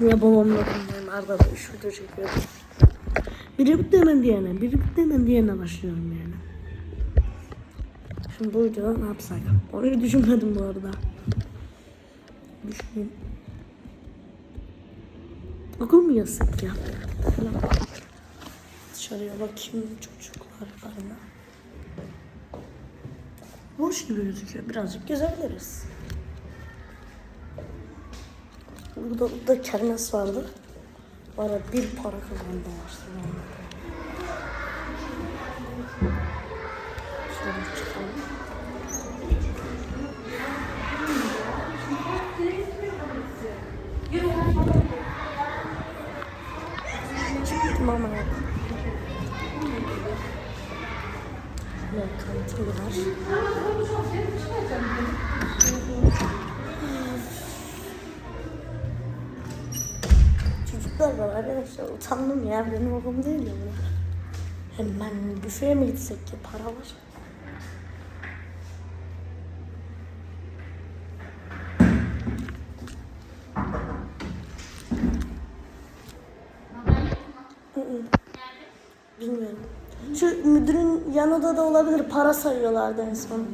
Ya babamla bir üç video çekiyorum. Biri bitti hemen diğerine, biri bitti hemen diğerine başlıyorum yani. Şimdi bu videoda ne yapsak? Onu düşünmedim bu arada. Düşüneyim. Okul mu yazsak ya? Dışarıya bakayım çocuklar var mı? Boş gibi gözüküyor. Birazcık gezebiliriz. Burada, burada kermes vardı. Bana bir para aslında. Şöyle çıkalım. Çıktım ama yok. Şöyle kantin var. Çocuklar var arkadaşlar utandım ya benim okulum değil ya bu. Hemen büfeye mi gitsek ki para var. Bilmiyorum. Şu müdürün yanında da olabilir. Para sayıyorlardı en son.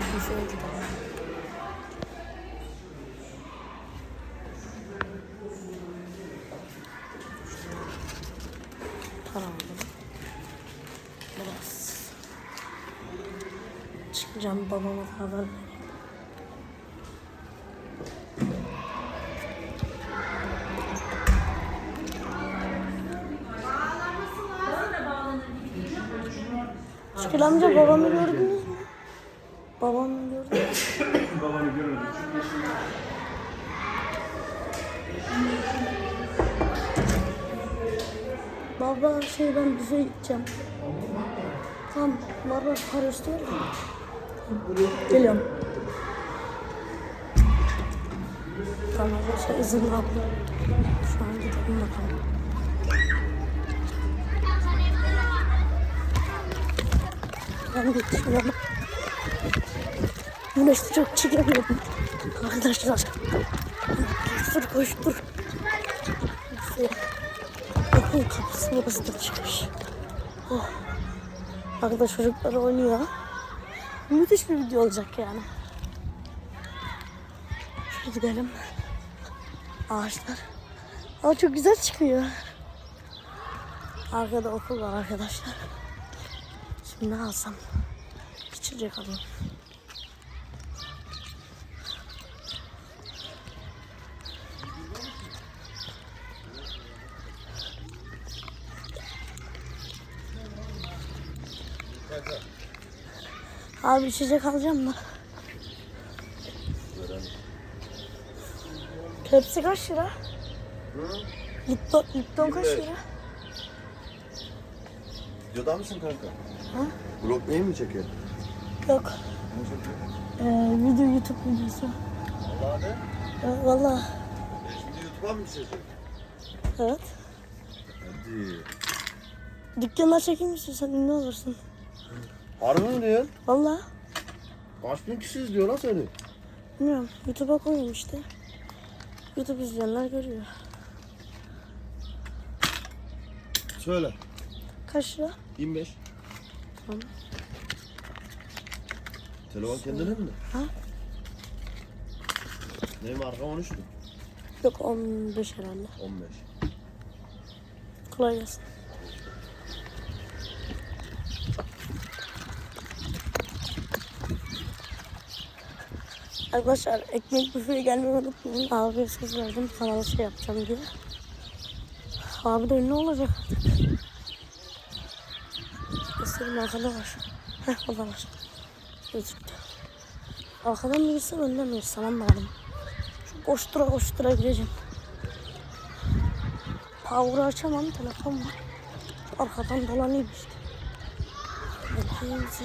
Bir büfeye gidelim. Para aldım. Biraz. Çıkacağım babama haber. Şükür amca babamı gördünüz mü? Babamı gördünüz görmedim. Baba şey ben büfeye gideceğim. Tamam var para istiyor mu? Geliyorum. Tamam arkadaşlar izin abla. Şu an gidelim bakalım. Ben geçiyorum. Güneşte çok çıkamıyorum. Arkadaşlar. Koştur koştur. Okul kapısı burası da çıkmış. Oh. Arkada çocuklar oynuyor. Müthiş bir video olacak yani. Şöyle gidelim. Ağaçlar. Aa çok güzel çıkıyor. Arkada okul var arkadaşlar. Şimdi ne alsam? İçecek alayım. Abi içecek alacağım mı? Pepsi kaç lira? Lipton, Lipton kaç lira? Videoda mısın kanka? Ha? Vlog neyi mi çekiyor? Yok. Ne çekiyor? Ee, video YouTube videosu. Allah ne? Ee, Valla. Şimdi YouTube'a mı çekiyor? Evet. Hadi. Dükkana çekeyim istiyorsan ünlü olursun. Harbi mi diyorsun? Valla. Kaç bin kişi izliyor lan seni? Bilmiyorum. YouTube'a koyuyorum işte. YouTube izleyenler görüyor. Söyle. Kaç lira? 25. Tamam. Telefon kendinin mi? Ha? Ne marka 13 mü? Yok 15 herhalde. 15. Kolay gelsin. Arkadaşlar ekmek büfeye gelmeyi unutmayın. Abiye söz verdim kanala şey yapacağım diye. Abi de ünlü olacak artık. Göstereyim arkada var. Heh o da var. Gözüktü. Arkadan mı girsem önden mi girsem anlamadım. Şu koştura koştura gireceğim. Power'ı açamam telefon var. Şu arkadan dolanayım işte. Hepinize.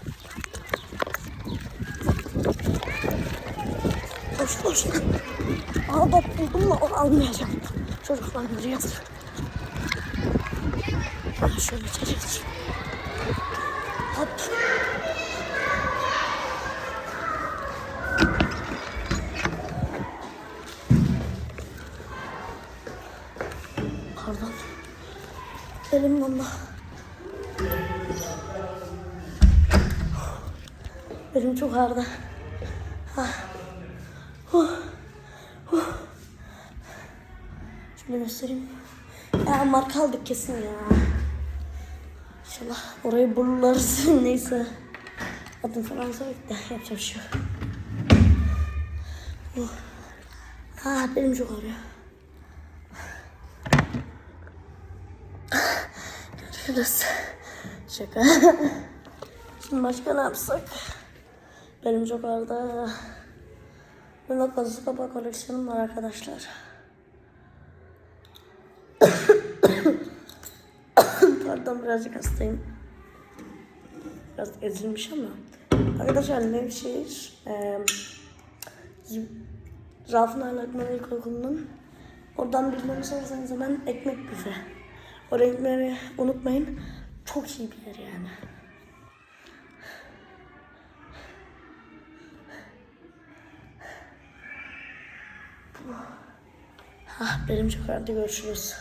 Koş koş. Aa bak buldum almayacağım. Çocuklandırıyoruz. Ben şöyle içeri geçeyim. Hop. Pardon. Elim dondu. Elim çok ağrıdı. Huh. Huh. Şöyle göstereyim. Ya marka aldık kesin ya. İnşallah orayı buluruz. Neyse. Adın falan yapacak bir şey yok. Oh. Ah benim çok ağrıyor. Görüşürüz. Şaka. Şimdi başka ne yapsak? Benim çok ağrıdı. Benim kazı kapak koleksiyonum var arkadaşlar. Pardon birazcık hastayım. Biraz ezilmiş ama. Arkadaşlar Nevşehir e, Rafın Ahlakman İlkokulu'nun oradan bilmemi sorarsanız hemen ekmek büfe. Oraya gitmeyi unutmayın. Çok iyi bir yer yani. Ah benim çok ağrıdı görüşürüz.